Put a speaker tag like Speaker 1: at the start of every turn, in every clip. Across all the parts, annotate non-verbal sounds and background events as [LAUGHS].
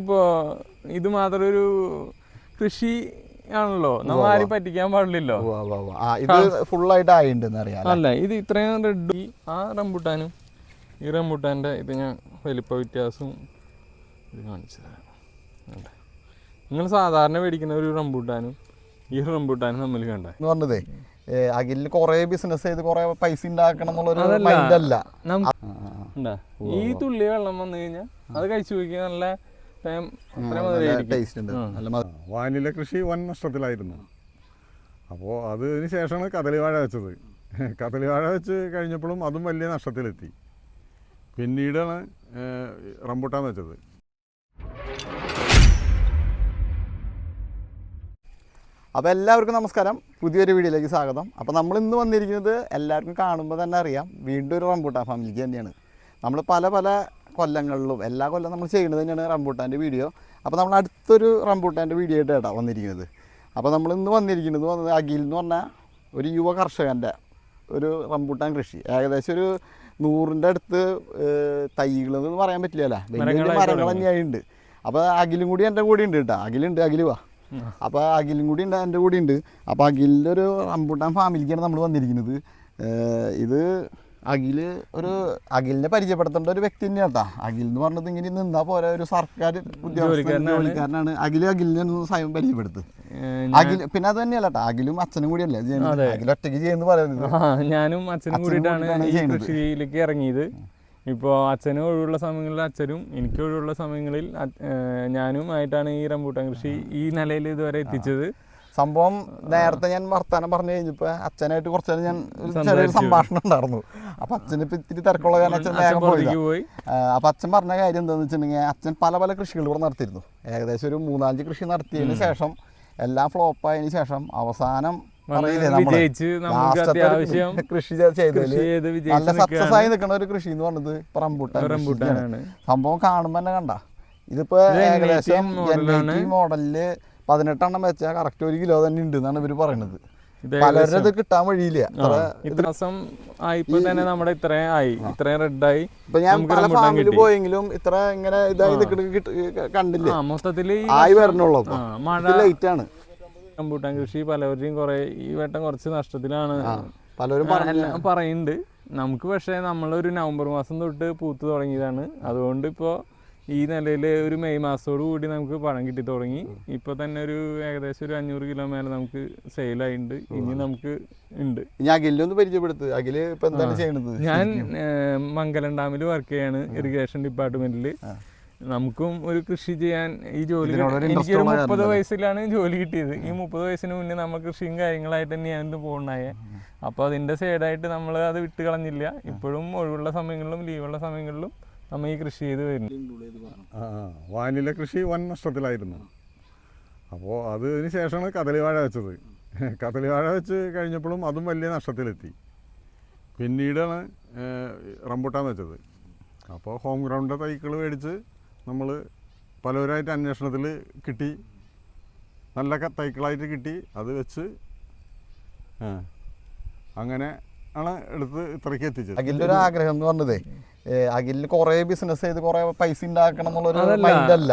Speaker 1: ഇപ്പോ ഇത് മാത്രം ഒരു കൃഷി ആണല്ലോ. നമ്മൾ ആരും പറ്റിക്കാൻ പാടില്ലല്ലോ.
Speaker 2: ഇത് ഫുള്ളായിട്ട്
Speaker 1: അല്ല? ഇത് ഇത്രയും റെഡ്. ആ റംബുട്ടാനും ഈ റംബുട്ടാന്റെ ഇത് ഞാൻ വലിപ്പ വ്യത്യാസവും ഇത് കാണിച്ചു തരാം? നിങ്ങൾ സാധാരണ മേടിക്കുന്ന ഒരു റംബുട്ടാനും ഈ റംബുട്ടാനും തമ്മിൽ കണ്ട?
Speaker 2: എന്ന് പറഞ്ഞതേ അഖിലിന് കുറെ ബിസിനസ് ചെയ്ത് കുറെ പൈസ ഉണ്ടാക്കണം എന്നുള്ളൊരു
Speaker 1: ഈ തുള്ളി വെള്ളം വന്നു കഴിഞ്ഞാൽ അത് കഴിച്ചു നോക്കി നല്ല
Speaker 2: ടേസ്റ്റ് ഉണ്ട്. നല്ല
Speaker 3: വാനില കൃഷി വൻ നഷ്ടത്തിലായിരുന്നു. അപ്പോൾ അതിന് ശേഷമാണ് കദളിവാഴ വെച്ചത്. [LAUGHS] കദളിവാഴ വെച്ച് കഴിഞ്ഞപ്പോഴും അതും വലിയ നഷ്ടത്തിലെത്തി. പിന്നീടാണ് റംബുട്ടാൻ വെച്ചത്.
Speaker 2: അപ്പോൾ എല്ലാവർക്കും നമസ്കാരം. പുതിയൊരു വീഡിയോയിലേക്ക് സ്വാഗതം. അപ്പോൾ നമ്മൾ ഇന്ന് വന്നിരിക്കുന്നത് എല്ലാവർക്കും കാണുമ്പോൾ തന്നെ അറിയാം. വീണ്ടും ഒരു റംബൂട്ടാൻ ഫാമിലിക്ക് തന്നെയാണ് നമ്മൾ പല പല കൊല്ലങ്ങളിലും എല്ലാ കൊല്ലം നമ്മൾ ചെയ്യുന്നത് തന്നെയാണ് റംബൂട്ടാന്റെ വീഡിയോ. അപ്പോൾ നമ്മൾ അടുത്തൊരു റംബൂട്ടാന്റെ വീഡിയോ ആയിട്ട് ഇടാം വന്നിരിക്കുന്നത്. അപ്പോൾ നമ്മൾ ഇന്ന് വന്നിരിക്കുന്നത് വന്നത് അഖിൽ എന്ന് പറഞ്ഞാൽ ഒരു യുവ കർഷകന്റെ ഒരു റംബൂട്ടാൻ കൃഷി. ഏകദേശം ഒരു നൂറിന്റെ അടുത്ത് തൈകളെന്ന് പറയാൻ പറ്റില്ലല്ലോ? വലിയ മരങ്ങൾ. തന്നെയായിട്ടുണ്ട് അപ്പോൾ അഖിലും കൂടി എന്റെ കൂടെ ഉണ്ട് കേട്ടോ. അഖിലുണ്ട് അഖിൽ വാ. അപ്പോൾ അഖിലും കൂടി ഉണ്ട് എന്റെ കൂടെ ഉണ്ട്. അപ്പോൾ അഖിലിന്റെ ഒരു റംബൂട്ടാൻ ഫാമിലിക്കാണ് നമ്മൾ വന്നിരിക്കുന്നത്. ഇത് അഖിൽ ഒരു അഖിലിനെ പരിചയപ്പെടുത്തേണ്ട ഒരു വ്യക്തി തന്നെയാണ് കേട്ടോ അഖിൽ എന്ന് പറഞ്ഞത് ഇങ്ങനെ നിന്നാ പോരാ ഒരു സർക്കാർ ഉദ്യോഗസ്ഥനാണ്
Speaker 1: ജോലിക്കാരനാണ്.
Speaker 2: അഖിൽ അഖിലിനെ സ്വയം പരിചയപ്പെടുത്ത്. അഖിൽ പിന്നെ അത് തന്നെയല്ല കേട്ടോ അഖിലും അച്ഛനും കൂടി അല്ലേ അഖിൽ ഒറ്റയ്ക്ക് ചെയ്യുന്നു പറയുന്നത്.
Speaker 1: ഞാനും അച്ഛനും കൂടിയിട്ടാണ് ഈ കൃഷിയിലേക്ക് ഇറങ്ങിയത്. ഇപ്പോൾ അച്ഛനും ഒഴിവുള്ള സമയങ്ങളിൽ അച്ഛനും എനിക്ക് ഒഴിവുള്ള സമയങ്ങളിൽ ഞാനും ആയിട്ടാണ് ഈ റംബൂട്ടാൻ കൃഷി ഈ നിലയിൽ ഇതുവരെ എത്തിച്ചത്.
Speaker 2: സംഭവം നേരത്തെ ഞാൻ വർത്താനം പറഞ്ഞു കഴിഞ്ഞപ്പോ അച്ഛനായിട്ട് കുറച്ചു നേരം ഞാൻ ചെറിയൊരു സംഭാഷണം ഉണ്ടായിരുന്നു. അപ്പൊ അച്ഛന് ഇപ്പൊ ഇത്തിരി തിരക്കുള്ള കാരണം അച്ഛൻ വേഗം
Speaker 1: പോയി.
Speaker 2: അപ്പൊ അച്ഛൻ പറഞ്ഞ കാര്യം എന്താന്ന് വെച്ചിട്ടുണ്ടെങ്കിൽ അച്ഛൻ പല പല കൃഷികൾ ഇവിടെ നടത്തിയിരുന്നു. ഏകദേശം ഒരു മൂന്നാലഞ്ച് കൃഷി നടത്തിയതിന് ശേഷം എല്ലാം ഫ്ലോപ്പ് ആയതിനു ശേഷം അവസാനം കൃഷി
Speaker 1: ചെയ്തതിൽ ചെയ്ത്
Speaker 2: നല്ല സക്സസ് ആയി നിൽക്കുന്ന ഒരു കൃഷി എന്ന് പറഞ്ഞത് ഇപ്പൊ റംബൂട്ടാൻ സംഭവം കാണുമ്പോ തന്നെ കണ്ട. ഇതിപ്പോ ഏകദേശം. മോഡലിൽ പതിനെട്ടെണ്ണം വെച്ചാൽ കറക്റ്റ് ഒരു കിലോ തന്നെ ഉണ്ട് എന്നാണ് ഇവർ പറയണത്.
Speaker 1: പലരത്
Speaker 2: പലരും ഇത് കിട്ടാൻ വഴിയില്ല.
Speaker 1: ദിവസം ആയിപ്പോ തന്നെ നമ്മുടെ ഇത്രയും ആയി. ഇത്രയും റെഡായി.
Speaker 2: ഇപ്പൊ ഞാൻ പല ഫാമിൽ പോയെങ്കിലും ഇത്ര ഇങ്ങനെ ഇതായി നിൽക്കുന്ന കണ്ടില്ല?
Speaker 1: മൊത്തത്തിൽ
Speaker 2: ആയി വരണുള്ളൂ
Speaker 1: മഴ
Speaker 2: ലൈറ്റ് ആണ്.
Speaker 1: റംബൂട്ടാൻ കൃഷി പലവരുടെയും കുറെ ഈ വട്ടം കുറച്ച് നഷ്ടത്തിലാണ്.
Speaker 2: പലരും
Speaker 1: പറയുന്നുണ്ട്. നമുക്ക് പക്ഷേ നമ്മളൊരു നവംബർ മാസം തൊട്ട് പൂത്ത് തുടങ്ങിയതാണ്. അതുകൊണ്ട് ഇപ്പോൾ ഈ നിലയിൽ ഒരു മെയ് മാസത്തോടു കൂടി നമുക്ക് പണം കിട്ടി തുടങ്ങി. ഇപ്പൊ തന്നെ ഒരു ഏകദേശം ഒരു അഞ്ഞൂറ് കിലോ മേലെ നമുക്ക് സെയിലായിട്ടുണ്ട് ഇനി നമുക്ക് ഉണ്ട്
Speaker 2: ഇനി അഖിലൊന്ന് പരിചയപ്പെടുത്ത്. അഖിൽ ഇപ്പൊ എന്താണ് ചെയ്യണത്?
Speaker 1: ഞാൻ മംഗലം ഡാമിൽ വർക്ക് ചെയ്യാണ് ഇറിഗേഷൻ ഡിപ്പാർട്ട്മെന്റിൽ നമുക്കും ഒരു കൃഷി ചെയ്യാൻ ഈ ജോലി എനിക്ക്
Speaker 2: ഒരു
Speaker 1: മുപ്പത് വയസ്സിലാണ് ജോലി കിട്ടിയത്. ഈ മുപ്പത് വയസ്സിന് മുന്നേ നമ്മൾ കൃഷിയും കാര്യങ്ങളായിട്ട് തന്നെയാണ് ഇത് പോകണ്ടായ അപ്പോൾ അതിന്റെ സൈഡായിട്ട് നമ്മൾ അത് വിട്ട് കളഞ്ഞില്ല. ഇപ്പോഴും ഒഴിവുള്ള സമയങ്ങളിലും ലീവുള്ള സമയങ്ങളിലും നമ്മൾ ഈ കൃഷി ചെയ്ത് വരുന്നു.
Speaker 3: ആ, ആ. വാനില കൃഷി വൻ നഷ്ടത്തിലായിരുന്നു. അപ്പോൾ അതിന് ശേഷമാണ് കദളിവാഴ വെച്ചത്. കദളിവാഴ വെച്ച് കഴിഞ്ഞപ്പോഴും അതും വലിയ നഷ്ടത്തിലെത്തി. പിന്നീടാണ് റംബുട്ടാൻ വെച്ചത്. അപ്പോൾ ഹോം ഗ്രൗണ്ട് തൈകൾ മേടിച്ച് നമ്മൾ പലവരായിട്ട് അന്വേഷണത്തിൽ കിട്ടി. നല്ല തൈക്കളായിട്ട് കിട്ടി. അത് വെച്ച് ആ, അങ്ങനെ ആണ് എടുത്ത് ഇത്രയ്ക്ക് എത്തിച്ചത്.
Speaker 2: ആഗ്രഹം എന്ന് പറഞ്ഞതേ അഖിലിന് കുറെ ബിസിനസ് ചെയ്ത് കുറെ പൈസ ഉണ്ടാക്കണം എന്നുള്ളൊരു മൈൻഡല്ല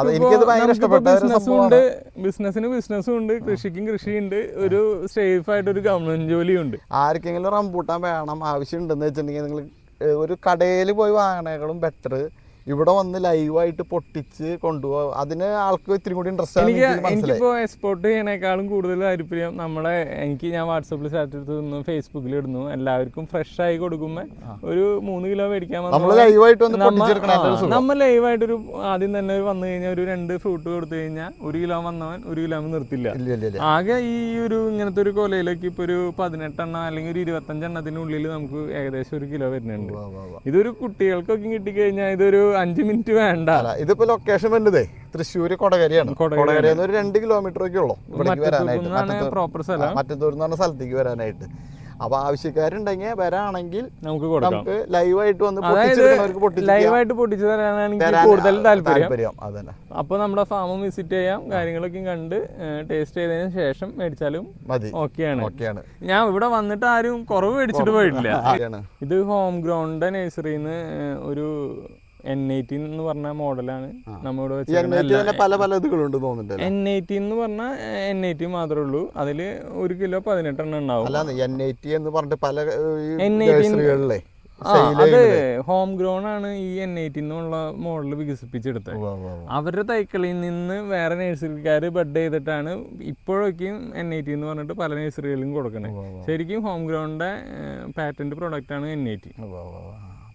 Speaker 2: അത് എനിക്കത് ഭയങ്കര ഇഷ്ടപ്പെട്ട ഒരു
Speaker 1: ബിസിനസ്സും ഉണ്ട്. ബിസിനസ്സിന് ബിസിനസ്സും ഉണ്ട്. കൃഷിക്കും കൃഷിയുണ്ട്. ഒരു സേഫ് ആയിട്ട് ഒരു ഗവൺമെന്റ് ജോലിയും ഉണ്ട്
Speaker 2: ആർക്കെങ്കിലും റംബൂട്ടാൻ വേണം ആവശ്യം ഉണ്ടെന്ന് വെച്ചിട്ടുണ്ടെങ്കിൽ നിങ്ങൾ ഒരു കടയിൽ പോയി വാങ്ങണേക്കാളും ബെറ്റർ ഇവിടെ വന്ന് ലൈവായിട്ട് പൊട്ടിച്ച് കൊണ്ടുപോകും അതിന് ആൾക്ക് ഇത്തിരി കൂടി ഇൻട്രസ്റ്റ് ആണ്
Speaker 1: എനിക്ക്
Speaker 2: എനിക്ക് മനസ്സിലായി.
Speaker 1: എനിക്കിപ്പോ എക്സ്പോർട്ട് ചെയ്യണേക്കാളും കൂടുതൽ താല്പര്യം നമ്മളെ എനിക്ക് ഞാൻ വാട്സപ്പിൽ സ്റ്റാറ്റസ് ഇടുന്നു ഫേസ്ബുക്കിൽ ഇടുന്നു. എല്ലാവർക്കും ഫ്രഷ് ആയി കൊടുക്കുമ്പോ ഒരു മൂന്ന് കിലോ മേടിക്കാൻ
Speaker 2: നമ്മൾ ലൈവായിട്ട് ഒരു
Speaker 1: ലൈവായിട്ടൊരു ആദ്യം തന്നെ വന്നു കഴിഞ്ഞാൽ ഒരു രണ്ട് ഫ്രൂട്ട് കൊടുത്തു കഴിഞ്ഞാൽ ഒരു കിലോ വന്നവൻ ഒരു കിലോ നിർത്തില്ല. ആകെ ഈ ഒരു ഇങ്ങനത്തെ ഒരു കൊലയിലേക്ക് ഇപ്പൊ ഒരു പതിനെട്ടെണ്ണം അല്ലെങ്കിൽ ഒരു ഇരുപത്തഞ്ചെണ്ണത്തിനുള്ളിൽ നമുക്ക് ഏകദേശം ഒരു കിലോ വരുന്നുണ്ട്. ഇതൊരു കുട്ടികൾക്കൊക്കെ കിട്ടിക്കഴിഞ്ഞാൽ ഇതൊരു അഞ്ച് മിനിറ്റ് വേണ്ട.
Speaker 2: ഇതിപ്പോ ലൊക്കേഷൻ വേണ്ടതേ. തൃശ്ശൂര് കൊടകരയാണ്.
Speaker 1: കൊടകരി
Speaker 2: കൊടകരയിൽ ഒരു രണ്ട് കിലോമീറ്റർ ഒക്കെ ഉള്ളൂ ഇവിടേക്ക് വരാനായിട്ട്.
Speaker 1: പ്രോപ്പർ സ്ഥലം.
Speaker 2: മറ്റത്തൂർ എന്ന് പറഞ്ഞ സ്ഥലത്തേക്ക് വരാനായിട്ട്. അപ്പൊ ആവശ്യക്കാരുണ്ടെങ്കിൽ വരാണെങ്കിൽ
Speaker 1: നമുക്ക്
Speaker 2: നമുക്ക് ലൈവായിട്ട് വന്ന്
Speaker 1: ലൈവായിട്ട് പൊട്ടിച്ചു
Speaker 2: തരാനാണെങ്കിൽ
Speaker 1: കൂടുതൽ താല്പര്യം.
Speaker 2: അതന്നെ.
Speaker 1: അപ്പൊ നമ്മുടെ ഫാമും വിസിറ്റ് ചെയ്യാം. കാര്യങ്ങളൊക്കെ കണ്ട് ടേസ്റ്റ് ചെയ്തതിന് ശേഷം മേടിച്ചാലും
Speaker 2: മതി.
Speaker 1: ഓക്കെയാണ്.
Speaker 2: ഓക്കെയാണ്.
Speaker 1: ഞാൻ ഇവിടെ വന്നിട്ട് ആരും കുറവ് മേടിച്ചിട്ട് പോയിട്ടില്ല. ഇത് ഹോം ഗ്രൗണ്ട് നഴ്സറിന്ന് ഒരു എൻ എയ്റ്റീൻ എന്ന് പറഞ്ഞ മോഡലാണ് നമ്മളിവിടെ
Speaker 2: എൻ പല പല ഇതുകളുണ്ട് തോന്നുന്നുണ്ട്
Speaker 1: എൻ എയ്റ്റീൻ എന്ന് പറഞ്ഞാൽ എൻ എയ്റ്റീൻ മാത്രമേ ഉള്ളൂ. അതിൽ ഒരു കിലോ പതിനെട്ടെണ്ണം ഉണ്ടാവും.
Speaker 2: എൻ ഐ എന്ന് പറഞ്ഞിട്ട് പല
Speaker 1: N18
Speaker 2: നഴ്സറികളിലെ
Speaker 1: ആ, അത് ഹോം ഗ്രോൺ ആണ് ഈ എൻ എയ്റ്റീൻ എന്നുള്ള മോഡൽ വികസിപ്പിച്ചെടുത്തത്. അവരുടെ തൈക്കളിൽ നിന്ന് വേറെ നഴ്സറിക്കാർ ബഡ് ചെയ്തിട്ടാണ് ഇപ്പോഴൊക്കെയും എൻ ഐ ടി എന്ന് പറഞ്ഞിട്ട് പല നഴ്സറികളിലും കൊടുക്കണേ. ശരിക്കും ഹോം ഗ്രൗണ്ടിന്റെ പാറ്റന്റ് പ്രൊഡക്റ്റ് ആണ് എൻ ഐ ടി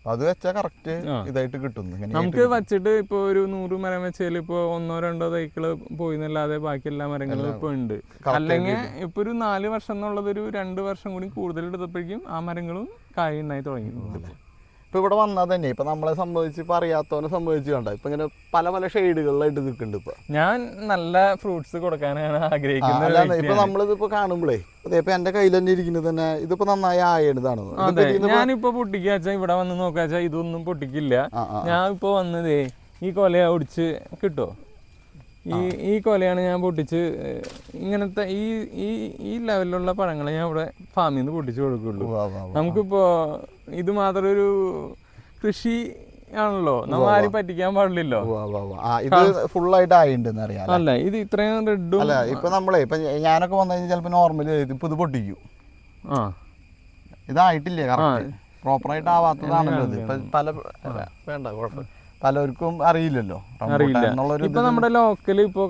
Speaker 2: അത് വെച്ചാൽ കറക്റ്റ് ഇതായിട്ട് കിട്ടുന്നു.
Speaker 1: നമുക്ക് വെച്ചിട്ട് ഇപ്പൊ ഒരു നൂറ് മരം വെച്ചാൽ ഇപ്പൊ ഒന്നോ രണ്ടോ തൈക്കൾ പോയി എന്നല്ലാതെ ബാക്കി എല്ലാ മരങ്ങളും ഇപ്പൊ ഉണ്ട്. അല്ലെങ്കിൽ ഇപ്പൊ ഒരു നാല് വർഷം എന്നുള്ളത് ഒരു രണ്ട് വർഷം കൂടി കൂടുതൽ എടുത്തപ്പോഴേക്കും ആ മരങ്ങളും കായ ഉണ്ടായി തുടങ്ങി
Speaker 2: ഇപ്പൊ ഇവിടെ വന്നാൽ തന്നെ ഇപ്പം നമ്മളെ സംബന്ധിച്ച് ഇപ്പം അറിയാത്തവനെ സംബന്ധിച്ച് കണ്ട? ഇപ്പം ഇങ്ങനെ പല പല ഷെയ്ഡുകളിലായിട്ട് നിൽക്കുന്നുണ്ട് ഇപ്പം.
Speaker 1: ഞാൻ നല്ല ഫ്രൂട്ട്സ് കൊടുക്കാനാണ് ആഗ്രഹിക്കുന്നത്
Speaker 2: ഇപ്പം നമ്മളിതിപ്പോൾ നമ്മളിതിപ്പോ കാണുമ്പോഴേ അതെ എന്റെ കയ്യിൽ തന്നെ ഇരിക്കുന്നത് തന്നെ ഇതിപ്പോൾ നന്നായി ആയതാണ്
Speaker 1: അതെ പൊട്ടിക്കുക വെച്ചാൽ ഇവിടെ വന്ന് നോക്കാച്ചാ ഇതൊന്നും പൊട്ടിക്കില്ല. ഞാൻ ഇപ്പോൾ വന്നതേ ഈ കൊല ഒടിച്ച് കിട്ടുമോ ഈ ഈ കൊലയാണ് ഞാൻ പൊട്ടിച്ച് ഇങ്ങനത്തെ ഈ ഈ ഈ ലെവലിലുള്ള പഴങ്ങളെ ഞാൻ ഇവിടെ ഫാമിൽ നിന്ന് പൊട്ടിച്ച് കൊടുക്കുള്ളൂ. നമുക്കിപ്പോ ഇത് മാത്രം ഒരു കൃഷി ആണല്ലോ. നമ്മൾ ആരും പറ്റിക്കാൻ പാടില്ലല്ലോ.
Speaker 2: ഇത് ഫുള്ളായിട്ട് ആയിണ്ടെന്ന് അറിയാം
Speaker 1: അല്ല? ഇത് ഇത്രയും റെഡും
Speaker 2: അല്ല ഇപ്പൊ നമ്മളെ ഇപ്പൊ ഞാനൊക്കെ വന്നു കഴിഞ്ഞാൽ ചിലപ്പോ നോർമലി ഇപ്പൊ ഇത് പൊട്ടിക്കും.
Speaker 1: ആ.
Speaker 2: ഇതായിട്ടില്ലേ കറക്റ്റ് പ്രോപ്പറായിട്ട് ആവാത്തതാണല്ലോ ഇത്. ഇപ്പൊ പല അല്ല, വേണ്ട കുഴപ്പം പലർക്കും അറിയില്ലല്ലോ.
Speaker 1: ഇപ്പൊ നമ്മുടെ ലോക്കൽ ഇപ്പോ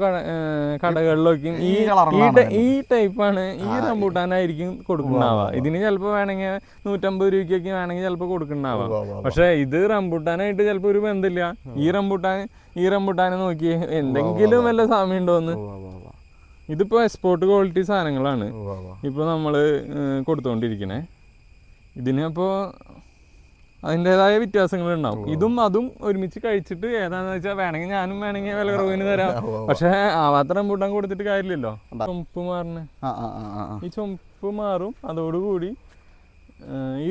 Speaker 1: കടകളിലൊക്കെയും കടകളിലൊക്കെ ഈ
Speaker 2: ഈ
Speaker 1: ടൈപ്പാണ് ഈ റംബൂട്ടാനായിരിക്കും കൊടുക്കണ്ടാവുക ഇതിന് ചിലപ്പോ വേണമെങ്കിൽ നൂറ്റമ്പത് രൂപയ്ക്കൊക്കെ വേണമെങ്കിൽ ചിലപ്പോ
Speaker 2: കൊടുക്കണ്ടാവുക
Speaker 1: പക്ഷെ ഇത് റംബൂട്ടാനായിട്ട് ചിലപ്പോ ഒരു ബന്ധമില്ല. ഈ റംബൂട്ടാൻ ഈ റംബൂട്ടാനെ നോക്കി എന്തെങ്കിലും വല്ല സാമ്യം ഉണ്ടോന്ന്. ഇതിപ്പോ എക്സ്പോർട്ട് ക്വാളിറ്റി സാധനങ്ങളാണ്. ഇപ്പൊ നമ്മൾ കൊടുത്തോണ്ടിരിക്കണേ. ഇതിനിപ്പോ അതിന്റെതായ വ്യത്യാസങ്ങൾ ഉണ്ടാവും ഇതും അതും ഒരുമിച്ച് കഴിച്ചിട്ട് ഏതാണെന്ന് വെച്ചാൽ വേണമെങ്കിൽ ഞാനും വേണമെങ്കിൽ വില കുറവിന് തരാം. പക്ഷേ ആവാത്ത റംബൂട്ടാൻ കൊടുത്തിട്ട് കാര്യമില്ലല്ലോ. ചുമപ്പ് മാറിന്. ഈ ചുമപ്പ് മാറും. അതോടുകൂടി ഈ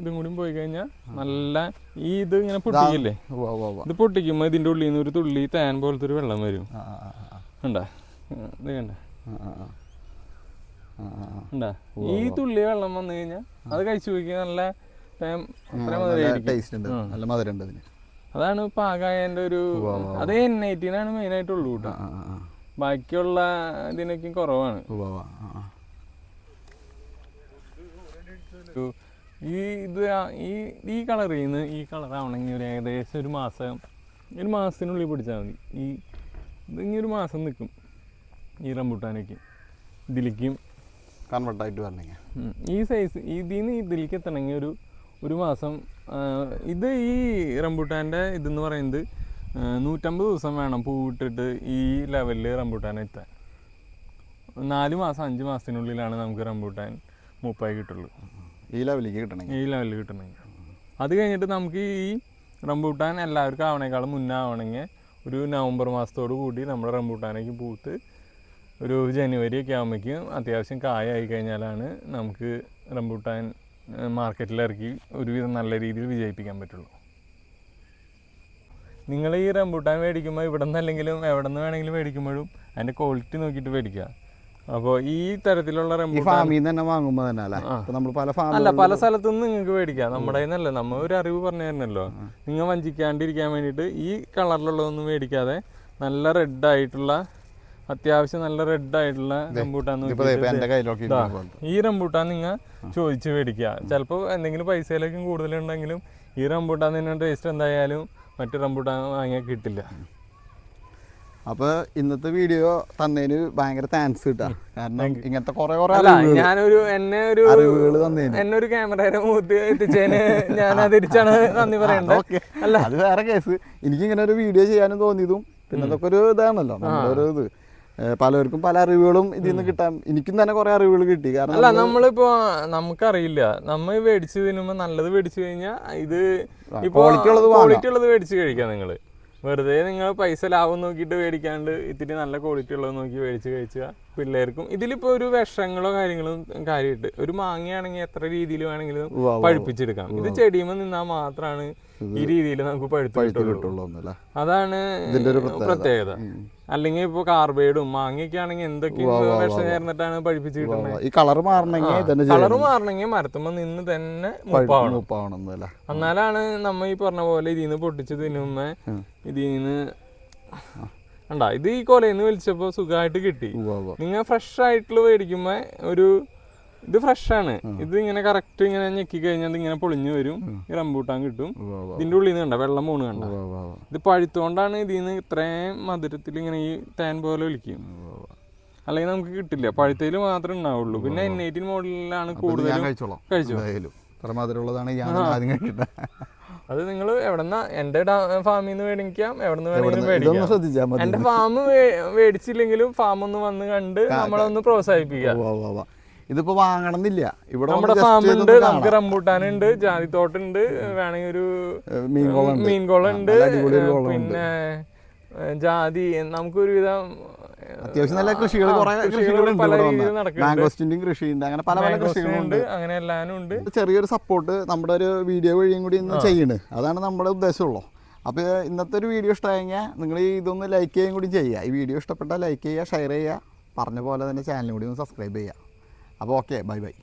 Speaker 1: ഇതും കൂടി പോയി കഴിഞ്ഞാൽ നല്ല ഈ ഇത് ഇങ്ങനെ പൊട്ടിക്കില്ലേ. ഇത് പൊട്ടിക്കുമ്പോൾ ഇതിന്റെ ഉള്ളിൽ നിന്ന് ഒരു തുള്ളി തേൻ പോലത്തെ ഒരു വെള്ളം വരും. ഇത് കണ്ട. ഉണ്ടാ ഈ തുള്ളി വെള്ളം വന്നു കഴിഞ്ഞാൽ അത് കഴിച്ചു പോയി നല്ല
Speaker 2: ടേസ്റ്റ് ഉണ്ട് നല്ല മധുരം ഉണ്ട്. അതിന്.
Speaker 1: അതാണ് പാകായന്റെ ഒരു അത് എൻ ഐറ്റീനാണ് മെയിൻ ആയിട്ടുള്ളൂ കേട്ടോ. ബാക്കിയുള്ള ഇതിനൊക്കെ കുറവാണ്. ഈ ഇത് ഈ ഈ കളറിൽ നിന്ന് ഈ കളർ ആവണമെങ്കിൽ ഒരു ഏകദേശം ഒരു മാസം ഒരു മാസത്തിനുള്ളിൽ പിടിച്ചാൽ മതി. ഈ ഇത് ഇനി ഒരു മാസം നിൽക്കും ഈ റംബൂട്ടാനൊക്കെ. ഇതിലേക്കും
Speaker 2: കൺവെർട്ട് ആയിട്ട് വരണെങ്കിൽ
Speaker 1: ഈ സൈസ് ഇതിൽ നിന്ന് ഇതിലേക്ക് എത്തണമെങ്കിൽ ഒരു ഒരു മാസം ഇത് ഈ റംബൂട്ടാന്റെ ഇതെന്ന് പറയുന്നത് നൂറ്റമ്പത് ദിവസം വേണം പൂവിട്ടിട്ട് ഈ ലെവലിൽ റംബൂട്ടാൻ എത്താൻ. നാല് മാസം അഞ്ച് മാസത്തിനുള്ളിലാണ് നമുക്ക് റംബൂട്ടാൻ മൂപ്പായി കിട്ടുള്ളൂ.
Speaker 2: ഈ ലെവലിൽ കിട്ടണമെങ്കിൽ.
Speaker 1: ഈ ലെവലിൽ കിട്ടണമെങ്കിൽ. അത് കഴിഞ്ഞിട്ട് നമുക്ക് ഈ റംബൂട്ടാൻ എല്ലാവർക്കും ആവണേക്കാളും മുന്നേ ആവണമെങ്കിൽ ഒരു നവംബർ മാസത്തോടു കൂടി നമ്മുടെ റംബൂട്ടാനേക്ക് പൂത്ത് ഒരു ജനുവരി ഒക്കെ ആകുമ്പോഴേക്കും അത്യാവശ്യം കായ ആയി കഴിഞ്ഞാലാണ് നമുക്ക് റംബൂട്ടാൻ മാർക്കറ്റിൽ ഇറക്കി ഒരുവിധം നല്ല രീതിയിൽ വിജയിപ്പിക്കാൻ പറ്റുള്ളൂ. നിങ്ങൾ ഈ റംബൂട്ടാൻ മേടിക്കുമ്പോൾ ഇവിടെ നിന്നല്ലെങ്കിലും എവിടെ നിന്ന് വേണമെങ്കിലും മേടിക്കുമ്പോഴും അതിന്റെ ക്വാളിറ്റി നോക്കിയിട്ട് മേടിക്കുക. അപ്പോൾ ഈ തരത്തിലുള്ള റംബൂട്ടാൻ
Speaker 2: തന്നെ വാങ്ങുമ്പോൾ തന്നെ നമ്മൾ പല
Speaker 1: അല്ല പല സ്ഥലത്തു നിന്ന് നിങ്ങൾക്ക് മേടിക്കാം. നമ്മുടെ നിന്നല്ല നമ്മൾ ഒരു അറിവ് പറഞ്ഞു തരുന്നല്ലോ നിങ്ങൾ വഞ്ചിക്കാണ്ടിരിക്കാൻ വേണ്ടിയിട്ട് ഈ കളറിലുള്ളതൊന്നും മേടിക്കാതെ നല്ല റെഡ് ആയിട്ടുള്ള അത്യാവശ്യം നല്ല റെഡ് ആയിട്ടുള്ള റംബൂട്ടാൻ ഈ റംബൂട്ടാൻ നിങ്ങൾ ചോദിച്ച് മേടിക്കുക ചിലപ്പോൾ എന്തെങ്കിലും പൈസയിലേക്കും കൂടുതലുണ്ടെങ്കിലും ഈ റംബൂട്ടാൻ തന്നെ ടേസ്റ്റ് എന്തായാലും മറ്റു റംബൂട്ടാൻ വാങ്ങിയാൽ കിട്ടില്ല.
Speaker 2: അപ്പോൾ ഇന്നത്തെ വീഡിയോ തന്നതിന് ഭയങ്കര താങ്ക്സ് കിട്ടാ കാരണം ഇങ്ങനത്തെ കുറെ കുറെ
Speaker 1: ഞാനൊരു എന്നെ ഒരു
Speaker 2: അറിവുകൾ തന്നതിന്.
Speaker 1: എന്നെ ഒരു ക്യാമറയുടെ മുഖത്ത് എത്തിച്ചതിന് ഞാൻ തിരിച്ചാണ് നന്ദി പറയേണ്ടത്. അല്ല.
Speaker 2: അത് വേറെ കേസ് എനിക്ക് ഇങ്ങനെ ഒരു വീഡിയോ ചെയ്യാനും തോന്നിയതും പിന്നെ അതൊക്കെ ഒരു ഇതാണല്ലോ നമ്മളൊരു ഇത്. പലർക്കും പല അറിവുകളും ഇതിൽ നിന്ന് കിട്ടാൻ എനിക്കും തന്നെ കുറെ അറിവുകൾ കിട്ടി. കാരണം
Speaker 1: അല്ല നമ്മളിപ്പോ നമുക്കറിയില്ല. നമ്മൾ മേടിച്ച് തിന്നുമ്പോ നല്ലത് മേടിച്ചു കഴിഞ്ഞാൽ ഇത്
Speaker 2: ഉള്ളത്.
Speaker 1: ക്വാളിറ്റി ഉള്ളത് മേടിച്ച് കഴിക്കാം നിങ്ങൾ വെറുതെ നിങ്ങൾ പൈസ ലാഭം നോക്കിയിട്ട് മേടിക്കാണ്ട് ഇത്തിരി നല്ല ക്വാളിറ്റി ഉള്ളത് നോക്കി മേടിച്ച് കഴിച്ചാൽ പിള്ളേർക്കും. ഇതിലിപ്പോ ഒരു വിഷങ്ങളോ കാര്യങ്ങളോ കാര്യമായിട്ട് ഒരു മാങ്ങയാണെങ്കിൽ എത്ര രീതിയിൽ വേണമെങ്കിലും പഴുപ്പിച്ചെടുക്കാം. ഇത് ചെടിയുമ്പോൾ നിന്നാൽ മാത്രമാണ് ഈ രീതിയിൽ നമുക്ക് പഴുത്ത് കിട്ടുള്ളൂ. അതാണ്
Speaker 2: പ്രത്യേകത.
Speaker 1: അല്ലെങ്കിൽ ഇപ്പൊ കാർബൈഡും മാങ്ങയൊക്കെ ആണെങ്കിൽ എന്തൊക്കെ വിഷം ചേർന്നിട്ടാണ് പഴിപ്പിച്ച് കിട്ടുന്നത്?
Speaker 2: ഈ കളർ മാറണമെങ്കിൽ
Speaker 1: കളർ മാറണമെങ്കിൽ മരത്തുമ്പോ നിന്ന് തന്നെ മുപ്പാവണം. എന്നാലാണ് നമ്മ ഈ പറഞ്ഞ പോലെ ഇതിൽ നിന്ന് പൊട്ടിച്ച് തിന്നുമ്പോ ഇതിൽ നിന്ന് കണ്ടാ ഇത് ഈ കൊലയിൽ നിന്ന് വിളിച്ചപ്പോ സുഖമായിട്ട് കിട്ടി. നിങ്ങൾ ഫ്രഷ് ആയിട്ടുള്ള മേടിക്കുമ്പോ ഒരു ഇത് ഫ്രഷ് ആണ്. ഇത് ഇങ്ങനെ കറക്റ്റ് ഇങ്ങനെ ഞെക്കി കഴിഞ്ഞാൽ ഇങ്ങനെ പൊളിഞ്ഞു വരും. റംബൂട്ടാൻ കിട്ടും. ഇതിന്റെ ഉള്ളിൽ നിന്ന് കണ്ട വെള്ളം മൂന്ന് കണ്ട. ഇത് പഴുത്തോണ്ടാണ് ഇതിൽ നിന്ന് ഇത്രയും മധുരത്തിൽ ഇങ്ങനെ ഈ തേൻ പോലെ ഒലിക്കും അല്ലെങ്കിൽ നമുക്ക് കിട്ടില്ല. പഴുത്തയിൽ മാത്രമേ ഉണ്ടാവുള്ളൂ. പിന്നെ എൻ എയ്റ്റീൻ മോഡലിലാണ് കൂടുതലും
Speaker 2: കഴിച്ചോളാം.
Speaker 1: കഴിച്ചോ?
Speaker 2: എന്തായാലും ഞാൻ ആദ്യം കഴിക്കട്ടെ
Speaker 1: അത് നിങ്ങൾ എവിടെന്ന? എന്റെ ഫാമിൽ നിന്ന് മേടിക്കാം. എവിടെ നിന്ന് മേടിക്കാം.
Speaker 2: ശ്രദ്ധിച്ചാൽ മതി.
Speaker 1: എന്റെ ഫാം മേടിച്ചില്ലെങ്കിലും ഫാം ഒന്ന് വന്ന് കണ്ട് നമ്മളൊന്ന് പ്രോത്സാഹിപ്പിക്കുക.
Speaker 2: ഇതിപ്പോ വാങ്ങണമെന്നില്ല. ഇവിടെ
Speaker 1: നമ്മുടെ
Speaker 2: ഫാമുണ്ട്
Speaker 1: നമുക്ക്. റംബൂട്ടാനുണ്ട് ജാതിത്തോട്ടുണ്ട് വേണമെങ്കിൽ ഒരു
Speaker 2: മീൻകോളുണ്ട്.
Speaker 1: പിന്നെ ജാതി നമുക്ക് ഒരുവിധം ഏ,
Speaker 2: അത്യാവശ്യം നല്ല കൃഷികൾ കൃഷികളുണ്ട്. മാംഗോസ്റ്റിന്റെയും കൃഷിയുണ്ട് അങ്ങനെ പല പല കൃഷികളുണ്ട്
Speaker 1: അങ്ങനെ എല്ലാവരും ഉണ്ട്.
Speaker 2: ചെറിയൊരു സപ്പോർട്ട് നമ്മുടെ ഒരു വീഡിയോ വഴിയും കൂടി ഇന്ന് ചെയ്യണ്. അതാണ് നമ്മുടെ ഉദ്ദേശമുള്ളൂ. അപ്പോൾ ഇന്നത്തെ ഒരു വീഡിയോ ഇഷ്ടമായെങ്കിൽ നിങ്ങൾ ഇതൊന്ന് ലൈക്ക് ചെയ്യുകയും കൂടി ചെയ്യുക. ഈ വീഡിയോ ഇഷ്ടപ്പെട്ടാൽ ലൈക്ക് ചെയ്യുക ഷെയർ ചെയ്യുക. പറഞ്ഞ പോലെ തന്നെ ചാനലും കൂടി ഒന്ന് സബ്സ്ക്രൈബ് ചെയ്യുക. അപ്പോൾ ഓക്കെ ബൈ ബൈ